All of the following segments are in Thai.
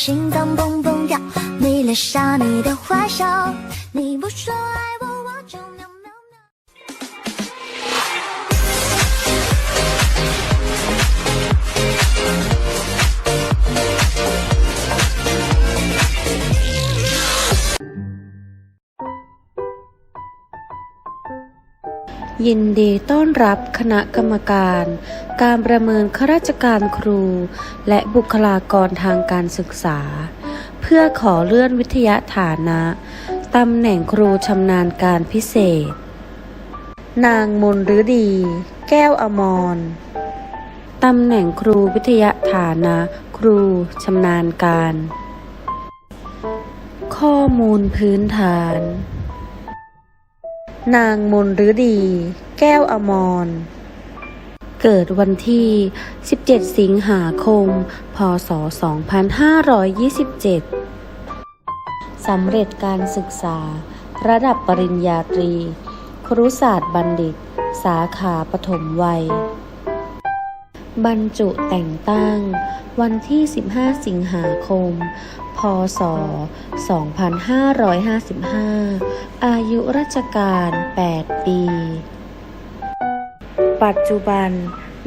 心脏砰砰跳迷恋上你的坏笑你不说爱 ยินดีต้อนรับคณะกรรมการ การประเมินข้าราชการครู และบุคลากรทางการศึกษา เพื่อขอเลื่อนวิทยาฐานะตำแหน่งครูชำนาญการพิเศษ นางมนฤดี แก้วอมรตำแหน่งครูวิทยาฐานะ ครูชำนาญการ ข้อมูลพื้นฐาน นางมนฤดี แก้วอมร เกิดวันที่ 17 สิงหาคม พศ 2527 สำเร็จการศึกษา ระดับปริญญาตรี ครุศาสตร์บัณฑิต สาขาปฐมวัย บรรจุแต่งตั้ง วันที่ 15 สิงหาคม พ พศ 2555 อายุราชการ 8 ปี ปัจจุบัน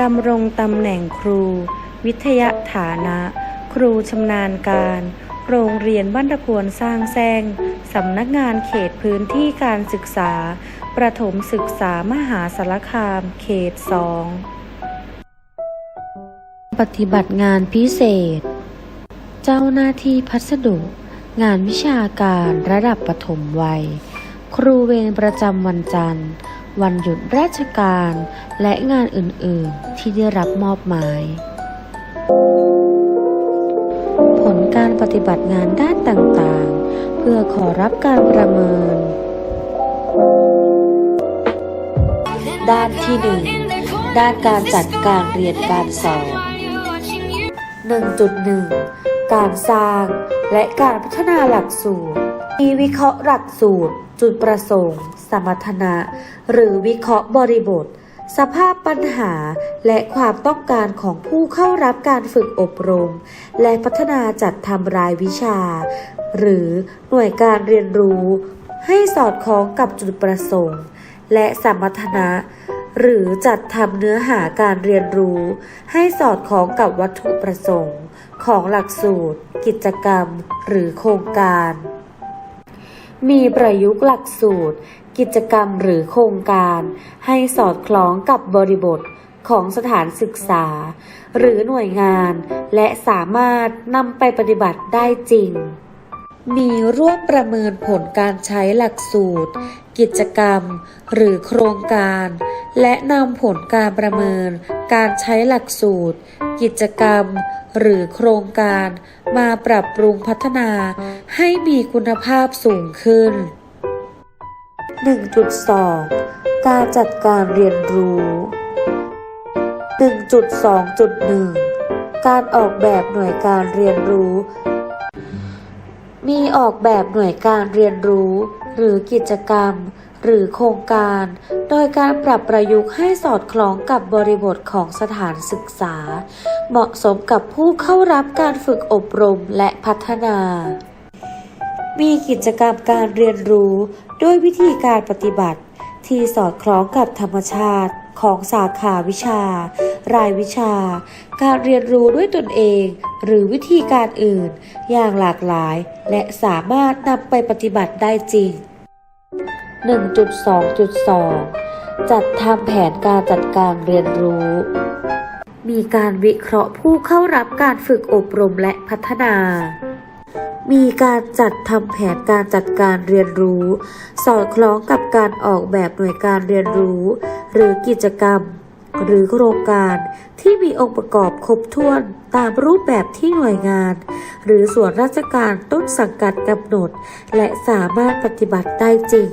ดำรงตำแหน่งครู วิทยาฐานะ ครูชำนาญการ โรงเรียนบ้านตะควรสร้างแซงสำนักงานเขตพื้นที่การศึกษา ประถมศึกษามหาสารคาม เขตสองปฏิบัติงานพิเศษ เจ้าหน้าที่พัสดุ งานวิชาการระดับปฐมวัย ครูเวรประจำวันจันทร์ วันหยุดราชการ และงานอื่น ๆ ที่ได้รับมอบหมาย ผลการปฏิบัติงานด้านต่าง ๆ เพื่อขอรับการประเมิน ด้านที่หนึ่งด้านการจัดการเรียนการสอน 1.1 การสร้าง และการพัฒนาหลักสูตรมีวิเคราะห์หลักสูตร จุดประสงค์ สมรรถนะ หรือวิเคราะห์บริบท สภาพปัญหา และความต้องการของผู้เข้ารับการฝึกอบรม และพัฒนาจัดทำรายวิชา หรือหน่วยการเรียนรู้ ให้สอดคล้องกับจุดประสงค์ และสมรรถนะ หรือจัดทำเนื้อหาการเรียนรู้ ให้สอดคล้องกับวัตถุประสงค์ ของหลักสูตร กิจกรรม หรือโครงการ มีประยุกต์หลักสูตร กิจกรรมหรือโครงการ ให้สอดคล้องกับบริบทของสถานศึกษา หรือหน่วยงาน และสามารถนำไปปฏิบัติได้จริงมีร่วมประเมินผลการใช้หลักสูตร กิจกรรม หรือโครงการ และนำผลการประเมิน การใช้หลักสูตร กิจกรรม หรือโครงการ มาปรับปรุงพัฒนา ให้มีคุณภาพสูงขึ้น 1.2 การจัดการเรียนรู้ 1.2.1 การออกแบบหน่วยการเรียนรู้ มีออกแบบหน่วยการเรียนรู้ หรือกิจกรรม หรือโครงการ โดยการปรับประยุกต์ให้สอดคล้องกับบริบทของสถานศึกษา เหมาะสมกับผู้เข้ารับการฝึกอบรมและพัฒนา มีกิจกรรมการเรียนรู้ด้วยวิธีการปฏิบัติ ที่สอดคล้องกับธรรมชาติ ของสาขาวิชา รายวิชา การเรียนรู้ด้วยตนเอง หรือวิธีการอื่น อย่างหลากหลาย และสามารถนำไปปฏิบัติได้จริง 1.2.2 จัดทำแผนการจัดการเรียนรู้ มีการวิเคราะห์ผู้เข้ารับการฝึกอบรมและพัฒนา มีการจัดทำแผนการจัดการเรียนรู้ สอดคล้องกับการออกแบบหน่วยการเรียนรู้ หรือกิจกรรม หรือโครงการที่มีองค์ประกอบครบถ้วนตามรูปแบบที่หน่วยงาน หรือส่วนราชการต้นสังกัดกำหนด และสามารถปฏิบัติได้จริง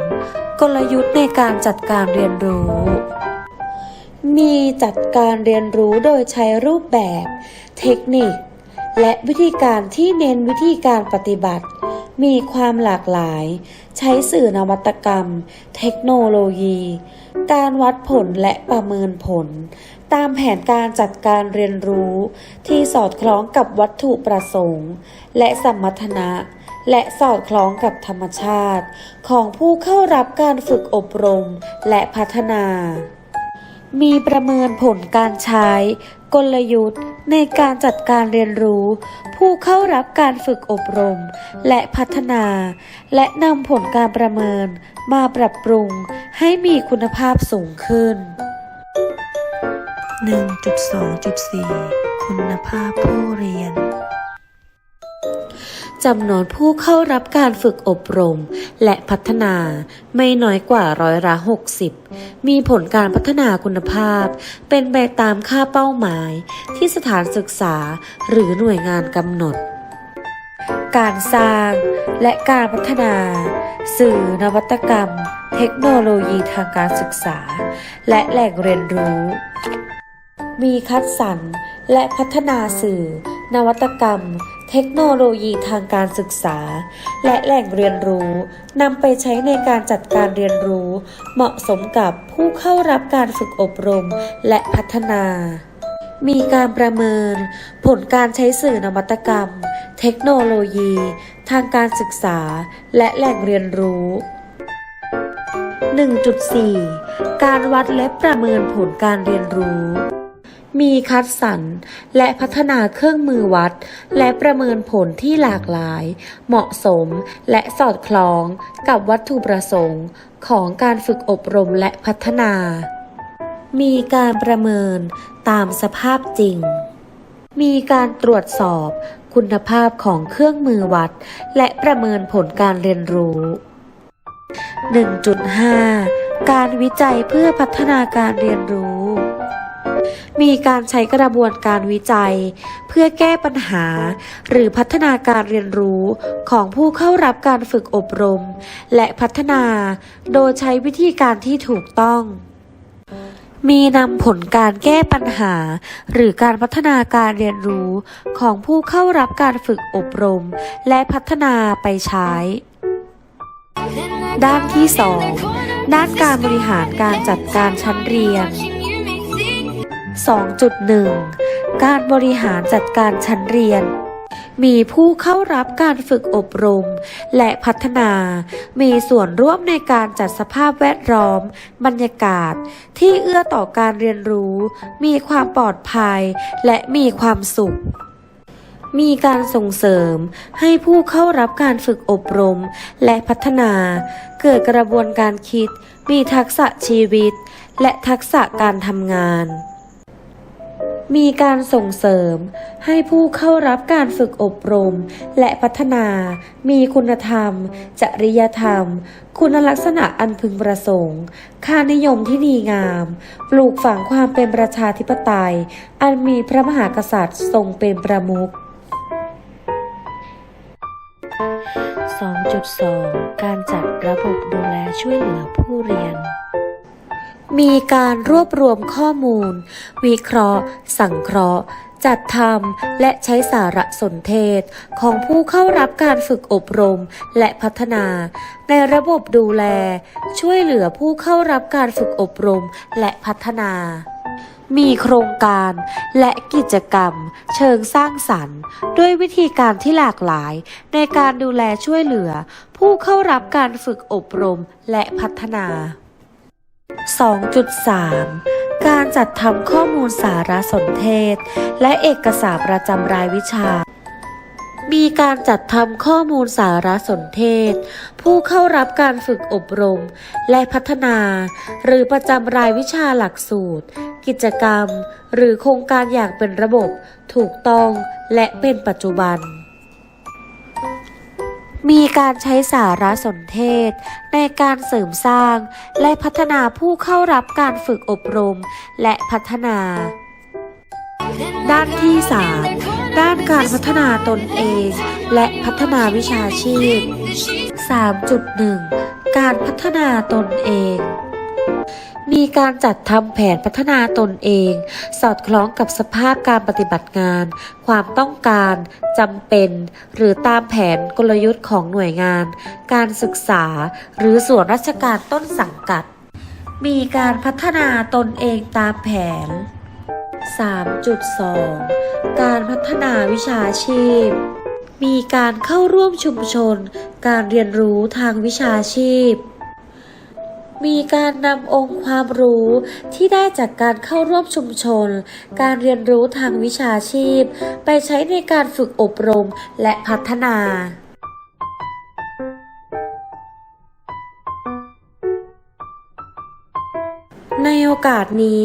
1.2.3 กลยุทธ์ในการจัดการเรียนรู้ มีจัดการเรียนรู้โดยใช้รูปแบบ เทคนิค และวิธีการที่เน้นวิธีการปฏิบัติ มีความหลากหลาย ใช้สื่อนวัตกรรม เทคโนโลยี การวัดผลและประเมินผล ตามแผนการจัดการเรียนรู้ ที่สอดคล้องกับวัตถุประสงค์ และสมรรถนะและสอดคล้องกับธรรมชาติ ของผู้เข้ารับการฝึกอบรมและพัฒนา มีประเมินผลการใช้ กลยุทธ์ในการจัดการเรียนรู้ ผู้เข้ารับการฝึกอบรม และพัฒนา และนำผลการประเมินมาปรับปรุงให้มีคุณภาพสูงขึ้น 1.2.4 คุณภาพผู้เรียน จำนวนผู้เข้ารับการฝึกอบรม และพัฒนาไม่น้อยกว่าร้อยละ60 มีผลการพัฒนาคุณภาพ เป็นไปตามค่าเป้าหมาย ที่สถานศึกษาหรือหน่วยงานกำหนด การสร้างและการพัฒนา สื่อนวัตกรรม เทคโนโลยีทางการศึกษา และแหล่งเรียนรู้มีคัดสรรและพัฒนาสื่อ นวัตกรรม เทคโนโลยีทางการศึกษา และแหล่งเรียนรู้นำไปใช้ในการจัดการเรียนรู้ เหมาะสมกับผู้เข้ารับการฝึกอบรมและพัฒนา มีการประเมิน ผลการใช้สื่อนวัตกรรม เทคโนโลยี ทางการศึกษา และแหล่งเรียนรู้ 1.4 การวัดและประเมินผลการเรียนรู้ มีคัดสรรและพัฒนาเครื่องมือวัด และประเมินผลที่หลากหลาย เหมาะสมและสอดคล้องกับวัตถุประสงค์ของการฝึกอบรมและพัฒนา มีการประเมินตามสภาพจริง มีการตรวจสอบคุณภาพของเครื่องมือวัด และประเมินผลการเรียนรู้ 1.5 การวิจัยเพื่อพัฒนาการเรียนรู้ มีการใช้กระบวนการวิจัย เพื่อแก้ปัญหา หรือพัฒนาการเรียนรู้ของผู้เข้ารับการฝึกอบรม และพัฒนา โดยใช้วิธีการที่ถูกต้องมีนำผลการแก้ปัญหา หรือการพัฒนาการเรียนรู้ของผู้เข้ารับการฝึกอบรม และพัฒนาไปใช้ ด้านที่ 2 ด้านการบริหารการจัดการชั้นเรียน 2.1 การบริหารจัดการชั้นเรียน มีผู้เข้ารับการฝึกอบรม และพัฒนา มีส่วนร่วมในการจัดสภาพแวดล้อม บรรยากาศ ที่เอื้อต่อการเรียนรู้ มีความปลอดภัย และมีความสุขมีการส่งเสริมให้ผู้เข้ารับการฝึกอบรม และพัฒนา เกิดกระบวนการคิด มีทักษะชีวิต และทักษะการทำงาน มีการส่งเสริม ให้ผู้เข้ารับการฝึกอบรม และพัฒนา มีคุณธรรม จริยธรรม คุณลักษณะอันพึงประสงค์ ค่านิยมที่ดีงาม ปลูกฝังความเป็นประชาธิปไตย อันมีพระมหากษัตริย์ทรงเป็นประมุข2.2 การจัดระบบดูแลช่วยเหลือผู้เรียน มีการรวบรวมข้อมูล วิเคราะห์ สังเคราะห์ จัดทำและใช้สารสนเทศ ของผู้เข้ารับการฝึกอบรมและพัฒนา ในระบบดูแล ช่วยเหลือผู้เข้ารับการฝึกอบรมและพัฒนามีโครงการและกิจกรรม เชิงสร้างสรรค์ ด้วยวิธีการที่หลากหลาย ในการดูแลช่วยเหลือ ผู้เข้ารับการฝึกอบรมและพัฒนา 2.3 การจัดทำข้อมูลสารสนเทศ และเอกสารประจำรายวิชา มีการจัดทำข้อมูลสารสนเทศ ผู้เข้ารับการฝึกอบรม และพัฒนา หรือประจำรายวิชาหลักสูตร กิจกรรม หรือโครงการอย่างเป็นระบบ ถูกต้อง และเป็นปัจจุบัน มีการใช้สารสนเทศ ในการเสริมสร้าง และพัฒนาผู้เข้ารับการฝึกอบรม และพัฒนา ด้านที่ 3 ด้านการพัฒนาตนเอง และพัฒนาวิชาชีพ 3.1 การพัฒนาตนเอง มีการจัดทำแผนพัฒนาตนเอง สอดคล้องกับสภาพการปฏิบัติงาน ความต้องการจำเป็น หรือตามแผนกลยุทธ์ของหน่วยงาน การศึกษา หรือส่วนราชการต้นสังกัด มีการพัฒนาตนเองตามแผน 3.2 การพัฒนาวิชาชีพ มีการเข้าร่วมชุมชน การเรียนรู้ทางวิชาชีพ มีการนำองค์ความรู้ที่ได้จากการเข้าร่วมชุมชน การเรียนรู้ทางวิชาชีพ ไปใช้ในการฝึกอบรมและพัฒนา ในโอกาสนี้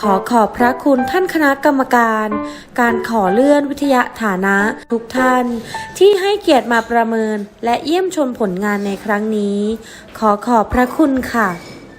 ขอขอบพระคุณท่านคณะกรรมการ การขอเลื่อนวิทยาฐานะทุกท่าน ที่ให้เกียรติมาประเมินและเยี่ยมชมผลงานในครั้งนี้ ขอขอบพระคุณค่ะ